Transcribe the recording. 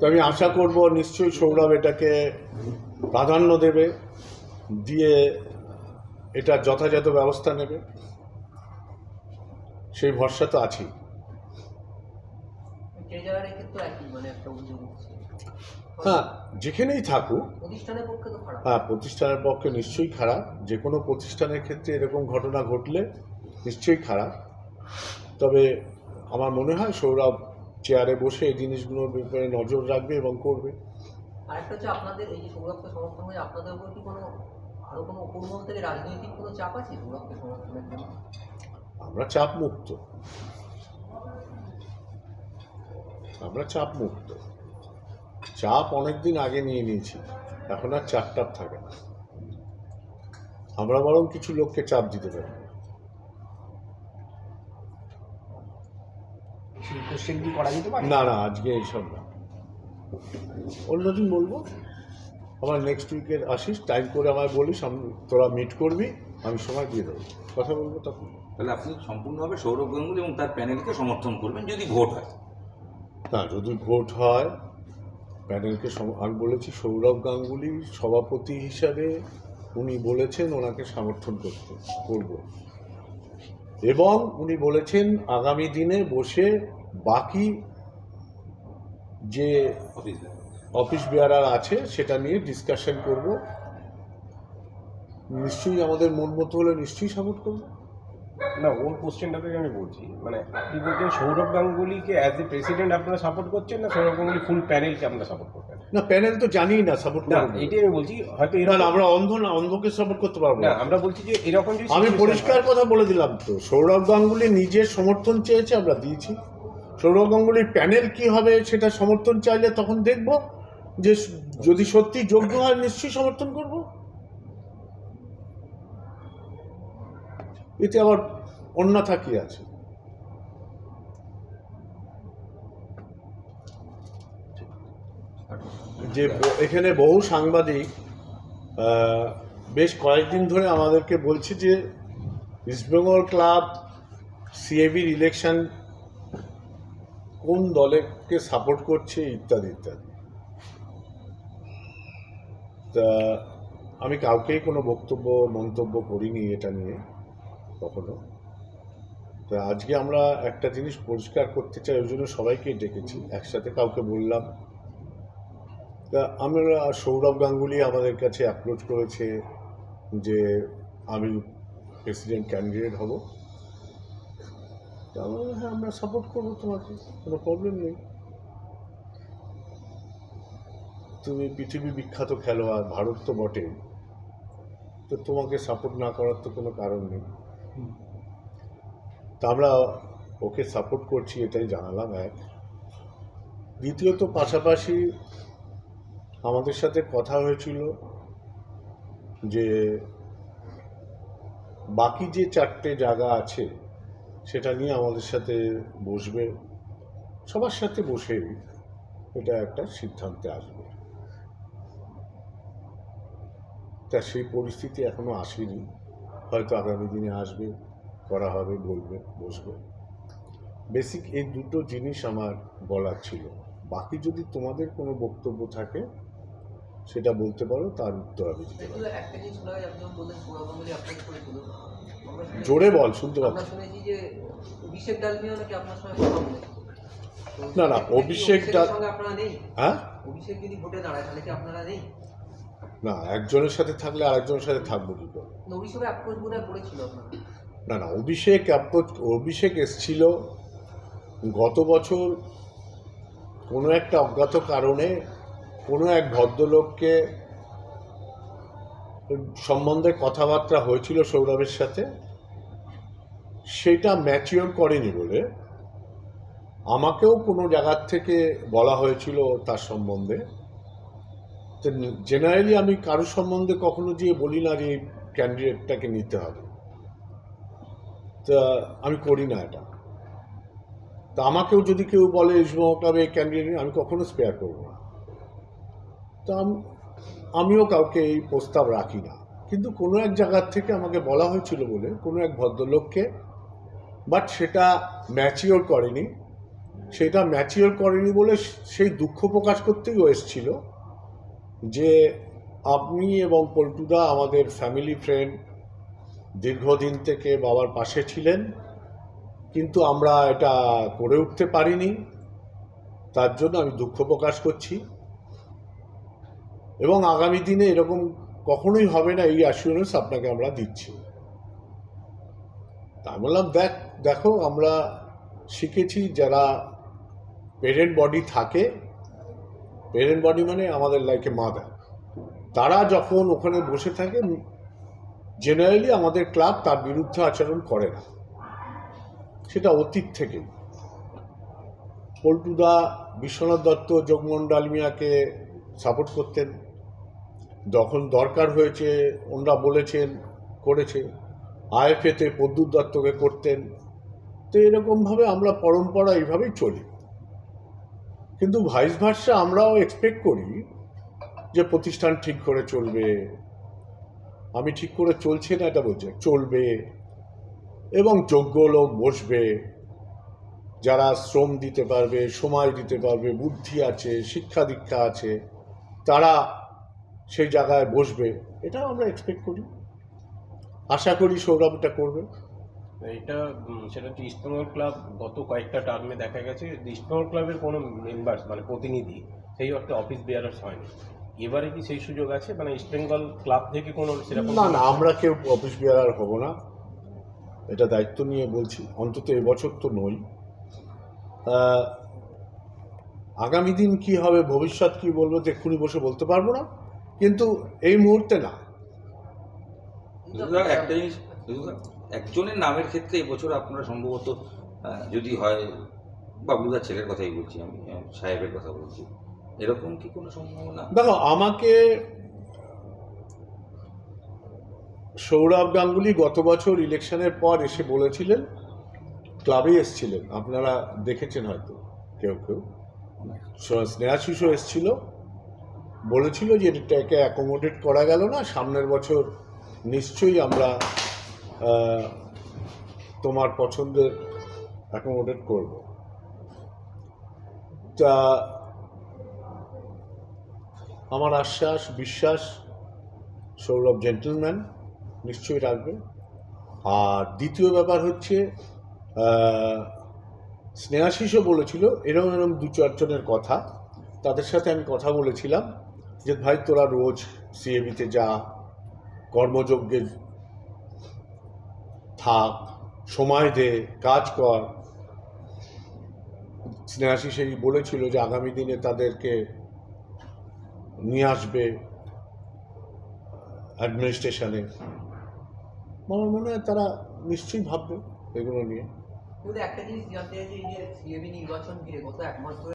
তো আমি আশা করব নিশ্চয়ই সৌরভ এটাকে প্রাধান্য দেবে দিয়ে এটা যথাযথ ব্যবস্থা নেবে। সেই ভরসা তো আছেই। হ্যাঁ যেখানেই থাকুক। হ্যাঁ প্রতিষ্ঠানের পক্ষে নিশ্চয়ই খারাপ। যে কোনো প্রতিষ্ঠানের ক্ষেত্রে এরকম ঘটনা ঘটলে নিশ্চয়ই খারাপ। তবে আমার মনে হয় সৌরভ চেয়ারে বসে এই জিনিসগুলোর ব্যাপারে নজর রাখবে এবং করবে। আরেকটা হচ্ছে আপনাদের এই যে সৌরভকে সমর্থন হয়ে আপনাদের উপর কি কোনো আরও কোনো উপরমহল থেকে রাজনৈতিক কোনো চাপ আছে সৌরভকে সমর্থনের জন্য? আমরা চাপ মুক্ত আমরা চাপ মুক্ত চাপ অনেকদিন আগে নিয়ে নিয়েছি এখন আর চাপ টাপ থাকে না। আমরা বরং কিছু লোককে চাপ দিতে পারি। কোশ্চেন কি করা যেতে পারে? না না আজকে এইসব না। অন্যদিন বলব? আমার নেক্সট উইকের আসিস টাইম করে আমায় বলিস আমি তোরা মিট করবি আমি সময় দিয়ে দেবো। কথা বলব তখন। তাহলে আপনি সম্পূর্ণভাবে সৌরভ গাঙ্গুলি এবং তার প্যানেলকে সমর্থন করবেন যদি ভোট হয়। না যদি ভোট হয় প্যানেলকে আমি বলেছি সৌরভ গাঙ্গুলি সভাপতি হিসাবে উনি বলেছেন ওনাকে সমর্থন করতে করব। এবং উনি বলেছেন আগামী দিনে বসে বাকি যে অফিস বেয়ারার আছে সেটা নিয়ে ডিসকাশন করব। নিশ্চয়ই আমাদের মন মতো হলে নিশ্চয়ই সাপোর্ট করব। না ওর কোশ্চেনটাকে আমি বলছি মানে আপনি বলছেন সৌরভ গাঙ্গুলিকে অ্যাজ এ প্রেসিডেন্ট আপনারা সাপোর্ট করছেন না সৌরভ গাঙ্গুলি ফুল প্যানেলকে আপনারা সাপোর্ট করবেন না প্যানেল তো জানিই না সাপোর্ট না এটাই আমি বলছি হয়তো না আমরা অন্ধ না অন্ধকে সাপোর্ট করতে পারব না আমরা বলছি যে এরকম আমি পরিষ্কার কথা বলে দিলাম তো সৌরভ গাঙ্গুলি নিজের সমর্থন চেয়েছে আমরা দিয়েছি। সৌরভ প্যানেল কি হবে সেটা সমর্থন চাইলে তখন দেখব যে যদি সত্যি যোগ্য হয় নিশ্চয়ই সমর্থন করব। এতে আবার অন্যথা কি আছে? যে এখানে বহু সাংবাদিক বেশ কয়েকদিন ধরে আমাদেরকে বলছে যে ইস্টবেঙ্গল ক্লাব, সিএবির ইলেকশন কোন দলেকে সাপোর্ট করছে ইত্যাদি ইত্যাদি। তা আমি কাউকেই কোনো বক্তব্য, মন্তব্য করিনি এটা নিয়ে কখনো। তা আজকে আমরা একটা জিনিস পরিষ্কার করতে চাই, ওই জন্য সবাইকেই ডেকেছি, একসাথে কাউকে বললাম। তা আমরা সৌরভ গাঙ্গুলি আমাদের কাছে অ্যাপ্রোচ করেছে যে আমি প্রেসিডেন্ট ক্যান্ডিডেট হব। তা আমরা হ্যাঁ আমরা সাপোর্ট করব তোমাকে কোনো প্রবলেম নেই। তুমি পৃথিবী বিখ্যাত খেলোয়াড় ভারত তো বটে তো তোমাকে সাপোর্ট না করার তো কোনো কারণ নেই। তা আমরা ওকে সাপোর্ট করছি এটাই জানালাম এক। দ্বিতীয়ত পাশাপাশি আমাদের সাথে কথা হয়েছিল যে বাকি যে চারটে জায়গা আছে সেটা নিয়ে আমাদের সাথে বসবে। সবার সাথে বসে এটা একটা সিদ্ধান্তে আসবে। তা সেই পরিস্থিতি এখনও আসেনি। হয়তো আগামী দিনে আসবে, করা হবে, বলবে, বসবে। বেসিক এই দুটো জিনিস আমার বলার ছিল। বাকি যদি তোমাদের কোনো বক্তব্য থাকে, সেটা বলতে পারো, তার উত্তর আমি দিতে পারি জোরে বল শুনতে পাচ্ছি। না, না, অভিষেক হ্যাঁ? অভিষেক যদি ভোটে দাঁড়ায় তাহলে কি আপনারা নেই? না একজনের সাথে থাকলে আরেকজনের সাথে থাকব কি করে? না না অভিষেক অ্যাপ্রোচ অভিষেক এসছিল গত বছর কোনো একটা অজ্ঞাত কারণে কোনো এক ভদ্রলোককে সম্বন্ধে কথাবার্তা হয়েছিল সৌরভের সাথে, সেটা ম্যাচিওর করেনি বলে আমাকেও কোনো জায়গার থেকে বলা হয়েছিল তার সম্বন্ধে। জেনারেলি আমি কারোর সম্বন্ধে কখনো গিয়ে বলি না যে ক্যান্ডিডেটটাকে নিতে হবে। তা আমি করি না এটা। তা আমাকেও যদি কেউ বলে ইসমা ক্লাবে ক্যান্ডিডেট আমি কখনো স্পেয়ার করব না। তা আম- আমিও কাউকে এই প্রস্তাব রাখি না। কিন্তু কোনো এক জায়গার থেকে আমাকে বলা হয়েছিল বলে কোনো এক ভদ্রলোককে বাট সেটা ম্যাচিওর করেনি। সেটা ম্যাচিওর করেনি বলে সেই দুঃখ প্রকাশ করতেই এসেছিল যে আপনি এবং পল্টুদা আমাদের ফ্যামিলি ফ্রেন্ড দীর্ঘদিন থেকে বাবার পাশে ছিলেন, কিন্তু আমরা এটা করে উঠতে পারিনি। তার জন্য আমি দুঃখ প্রকাশ করছি। এবং আগামী দিনে এরকম কখনোই হবে না, এই অ্যাসিওরেন্স আপনাকে আমরা দিচ্ছি। তা বললাম, দেখ, দেখো, আমরা শিখেছি যারা পেরেন্ট বডি থাকে পেরেন্ট বডি মানে আমাদের লাইকে মাদার তারা যখন ওখানে বসে থাকে জেনারেলি আমাদের ক্লাব তার বিরুদ্ধে আচরণ করে না। সেটা অতীত থেকে। পল্টুদা, বিশ্বনাথ দত্ত, যোগমোহন ডালমিয়াকে সাপোর্ট করতেন। যখন দরকার হয়েছে ওনারা বলেছেন, করেছে। আইএফএতে প্রদ্যুৎ দত্তকে করতেন। তো এরকমভাবে আমরা পরম্পরা এইভাবেই চলি। কিন্তু ভাইস ভার্সা আমরাও এক্সপেক্ট করি যে প্রতিষ্ঠান ঠিক করে চলবে। আমি ঠিক করে চলছে না, এটা বলছে, চলবে। এবং যোগ্য লোক বসবে। যারা শ্রম দিতে পারবে, সময় দিতে পারবে, বুদ্ধি আছে, শিক্ষা দীক্ষা আছে, তারা সেই জায়গায় বসবে এটাও আমরা এক্সপেক্ট করি। আশা করি সৌরভটা করবে। এটা সেটা হচ্ছে ইস্টবেঙ্গল ক্লাব গত কয়েকটা টার্মে দেখা গেছে যে ইস্টবেঙ্গল ক্লাবের কোনো মেম্বার্স মানে প্রতিনিধি সেই অর্থে অফিস বিয়ারার্স হয়নি। এবারে কি সেই সুযোগ আছে? মানে ইস্টবেঙ্গল ক্লাব থেকে কোনো সেরকম না না আমরা কেউ অফিস বিয়ার হব না। এটা দায়িত্ব নিয়ে বলছি অন্তত এবছর তো নই। আগামী দিন কি হবে ভবিষ্যৎ কি বলব তো এক্ষুনি বসে বলতে পারব না। কিন্তু এই মুহূর্তে না। একটা জিনিস একজনের নামের ক্ষেত্রে এবছর আপনারা সম্ভবত যদি হয় বাবলুদার ছেলের কথাই বলছি আমি সাহেবের কথা বলছি। এরকম কি কোনো সম্ভাবনা? দেখো আমাকে সৌরভ গাঙ্গুলি গত বছর ইলেকশনের পর এসে বলেছিলেন ক্লাবে এসেছিলেন। আপনারা দেখেছেন হয়তো কেউ কেউ। স- স্নেহা শিশু এসেছিল। বলেছিল যে এটাকে অ্যাকোমোডেট করা গেল না, সামনের বছর নিশ্চয়ই আমরা তোমার পছন্দের অ্যাকোমোডেট করব। তা আমার আশ্বাস, বিশ্বাস, সৌরভ জেন্টলম্যান নিশ্চয়ই রাখবে। আর দ্বিতীয় ব্যাপার হচ্ছে স্নেহাশিসও বলেছিল, এরম এরম দু চারজনের কথা, তাদের সাথে আমি কথা বলেছিলাম। যে ভাই তোরা রোজ সিএবিতে যা, কর্মযজ্ঞে থাক, সময় দে, কাজ কর। স্নেহাশিস সেই বলেছিল যে আগামী দিনে তাদেরকে নিয়ে আসবে অ্যাডমিনিস্ট্রেশনে আমার মনে হয় তারা নিশ্চয়ই ভাববে এগুলো নিয়ে। একটা জিনিস জানতে চাই যে এই যে সিএবি নির্বাচন ঘিরে গত এক মাস ধরে